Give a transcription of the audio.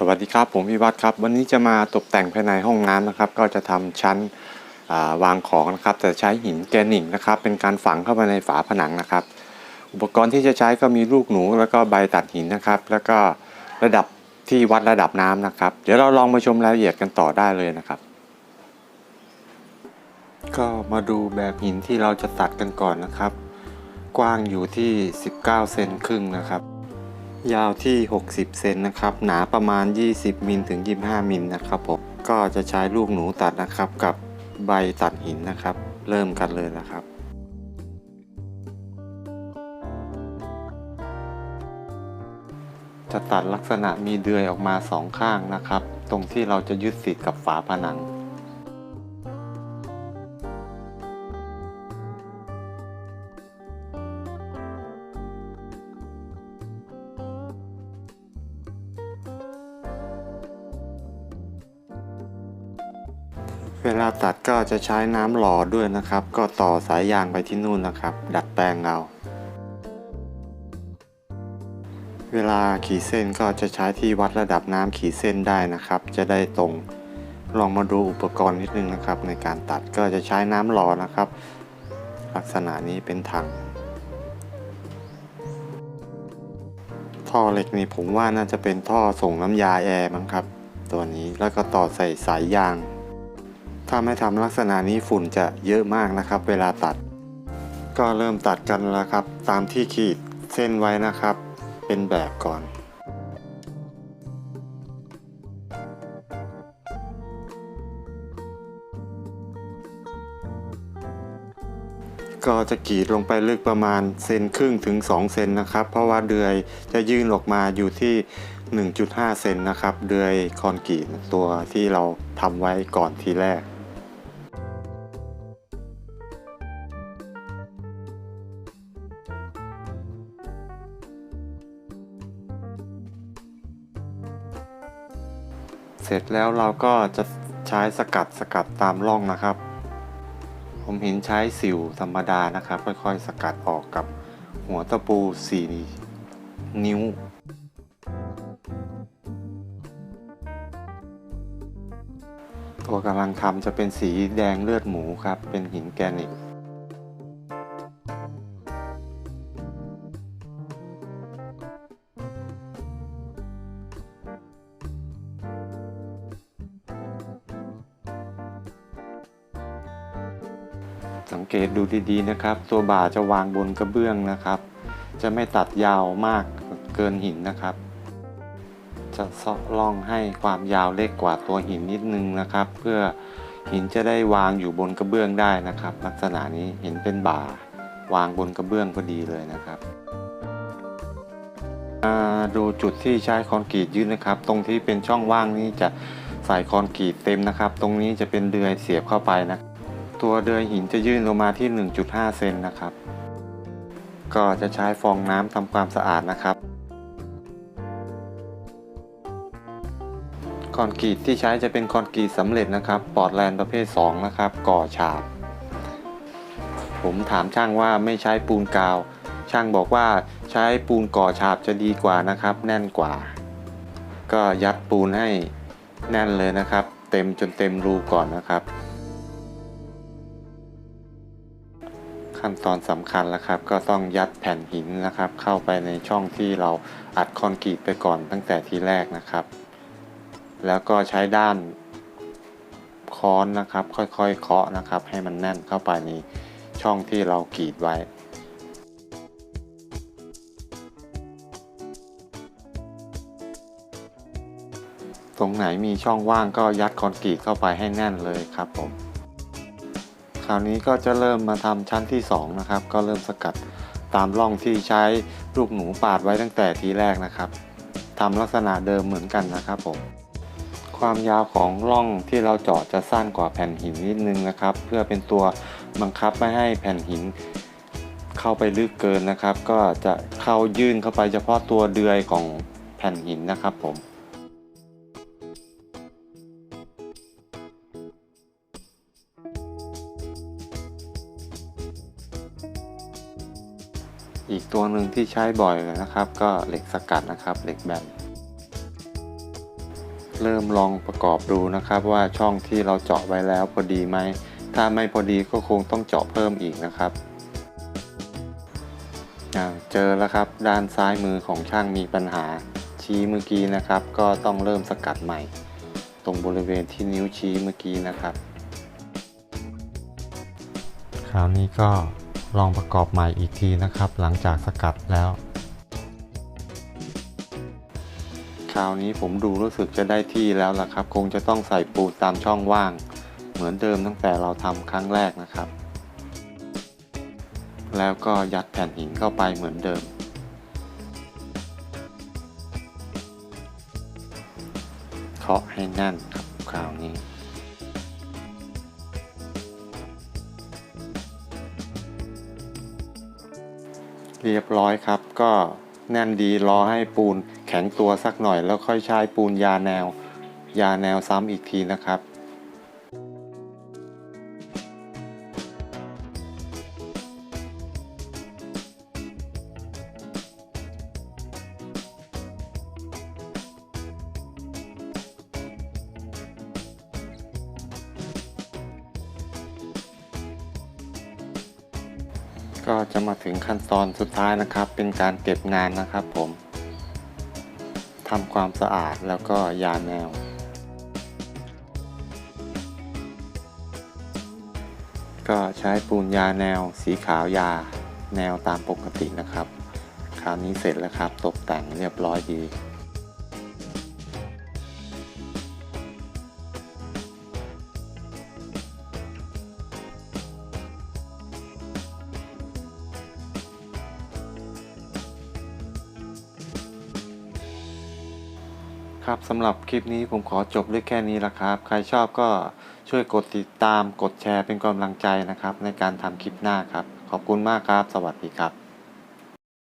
สวัสดีครับผมพิวัตรครับ วันนี้จะมาตกแต่งภายในห้องน้ำนะครับ ก็จะทำชั้นาวางของนะครับ แต่ใช้หินแกนิตนะครับ เป็นการฝังเข้าไปในฝาผนังนะครับ อุปกรณ์ที่จะใช้ก็มีลูกหนูแล้วก็ใบตัดหินนะครับ แล้วก็ระดับที่วัดระดับน้ำนะครับ เดี๋ยวเราลองมาชมรายละเอียดกันต่อได้เลยนะครับ ก็มาดูแบบหินที่เราจะตัดกันก่อนนะครับ กว้างอยู่ที่ 19 เซนครึ่งนะครับ ยาวที่ 60 เซนนะครับ หนาประมาณ 20มิลถึง 25มิลนะครับผม ก็จะใช้ลูกหนูตัดนะครับกับใบตัดหินนะครับ เริ่มกันเลยนะครับจะตัดลักษณะมีเดือยออกมาสองข้างนะครับ ตรงที่เราจะยึดติดกับฝาผนัง เวลาตัดก็จะใช้น้ำหล่อด้วยนะครับ ก็ต่อสายยางไปที่นู่นนะครับ ดัดแปลงเอา เวลาขีดเส้นก็จะใช้ที่วัดระดับน้ำขีดเส้นได้นะครับ จะได้ตรง ลองมาดูอุปกรณ์นิดนึงนะครับ ในการตัดก็จะใช้น้ำหล่อนะครับ ลักษณะนี้เป็นถังท่อเหล็กนี่ผมว่าน่าจะเป็นท่อส่งน้ำยาแอร์มั้งครับ ตัวนี้แล้วก็ต่อใส่สายยาง ถ้าไม่ทำลักษณะนี้ฝุ่นจะเยอะมากนะครับ เวลาตัด ก็เริ่มตัดกันแล้วครับ ตามที่ขีดเส้นไว้นะครับ เป็นแบบก่อนก็จะกรีดลงไปลึกประมาณเซนครึ่งถึง 2 เซนนะครับ เพราะว่าเดือยจะยื่นออกมาอยู่ที่ 1.5 เซนนะครับ เดือยคอนกรีตตัวที่เราทำไว้ก่อนทีแรก เสร็จแล้วเราก็จะใช้สกัดสกัดตามร่องนะครับ ผมเห็นใช้สิวธรรมดานะครับ ค่อยๆ สกัดออกกับหัวตะปู 4 นิ้วตัวกำลังทำจะเป็นสีแดงเลือดหมูครับ เป็นหินแกรนิต สังเกตดูดีๆนะครับ ตัวบ่าจะวางบนกระเบื้องนะครับ จะไม่ตัดยาวมากเกินหินนะครับ จะเซาะร่องให้ความยาวเล็กกว่าตัวหินนิดนึงนะครับ เพื่อหินจะได้วางอยู่บนกระเบื้องได้นะครับ ลักษณะนี้เห็นเป็นบ่าวางบนกระเบื้องพอดีเลยนะครับมาดูจุดที่ใช้คอนกรีตยึดนะครับ ตรงที่เป็นช่องว่างนี้จะใส่คอนกรีตเต็มนะครับ ตรงนี้จะเป็นเดือยเสียบเข้าไปนะ ตัวเดือยหินจะยื่นลงมาที่ 1.5 เซนนะครับ ก็จะใช้ฟองน้ำทำความสะอาดนะครับคอนกรีตที่ใช้จะเป็นคอนกรีตสำเร็จนะครับปอร์ตแลนด์ประเภท 2 นะครับ ก่อฉาบ ผมถามช่างว่าไม่ใช้ปูนกาว ช่างบอกว่าใช้ปูนก่อฉาบจะดีกว่านะครับ แน่นกว่า ก็ยัดปูนให้แน่นเลยนะครับ เต็มจนเต็มรูก่อนนะครับ ขั้นตอนสำคัญแล้วครับ ก็ต้องยัดแผ่นหินนะครับ เข้าไปในช่องที่เราอัดคอนกรีตไปก่อนตั้งแต่ทีแรกนะครับ แล้วก็ใช้ด้านค้อนนะครับ ค่อยๆเคาะนะครับ ให้มันแน่นเข้าไปในช่องที่เรากรีดไว้ตรงไหนมีช่องว่างก็ยัดคอนกรีตเข้าไปให้แน่นเลยครับผม คราวนี้ก็จะเริ่มมาทำชั้นที่2นะครับก็เริ่มสกัดตามร่องที่ใช้ลูกหนูปาดไว้ตั้งแต่ทีแรกนะครับทำลักษณะเดิมเหมือนกันนะครับผมความยาวของร่องที่เราเจาะจะสั้นกว่าแผ่นหินนิดนึงนะครับ เพื่อเป็นตัวบังคับไม่ให้แผ่นหินเข้าไปลึกเกินนะครับ ก็จะเข้ายื่นเข้าไปเฉพาะตัวเดือยของแผ่นหินนะครับผม อีกตัวหนึ่งที่ใช้บ่อยเลยนะครับ ก็เหล็กสกัดนะครับ เหล็กแบนเริ่มลองประกอบดูนะครับว่าช่องที่เราเจาะไว้แล้วพอดีไหม ถ้าไม่พอดีก็คงต้องเจาะเพิ่มอีกนะครับเจอแล้วครับด้านซ้ายมือของช่างมีปัญหา ชี้เมื่อกี้นะครับ ก็ต้องเริ่มสกัดใหม่ ตรงบริเวณที่นิ้วชี้เมื่อกี้นะครับ คราวนี้ก็ ลองประกอบใหม่อีกทีนะครับ หลังจากสกัดแล้ว คราวนี้ผมดูรู้สึกจะได้ที่แล้วล่ะครับ คงจะต้องใส่ปูตามช่องว่าง เหมือนเดิมตั้งแต่เราทำครั้งแรกนะครับ แล้วก็ยัดแผ่นหินเข้าไปเหมือนเดิมเคาะให้แน่นครับคราวนี้ เรียบร้อยครับ ก็แน่นดีรอให้ปูนแข็งตัวสักหน่อย แล้วค่อยใช้ปูนยาแนว ยาแนวซ้ำอีกทีนะครับ ก็จะมาถึงขั้นตอนสุดท้ายนะครับ เป็นการเก็บงานนะครับผมทำความสะอาดแล้วก็ยาแนวก็ใช้ปูนยาแนวสีขาวยาแนวตามปกตินะครับ คราวนี้เสร็จแล้วครับ ตกแต่งเรียบร้อยดี ครับสำหรับคลิปนี้ผมขอจบด้วยแค่นี้ละครับ ใครชอบก็ช่วยกดติดตามกดแชร์เป็นกำลังใจนะครับ ในการทำคลิปหน้าครับ ขอบคุณมากครับ สวัสดีครับ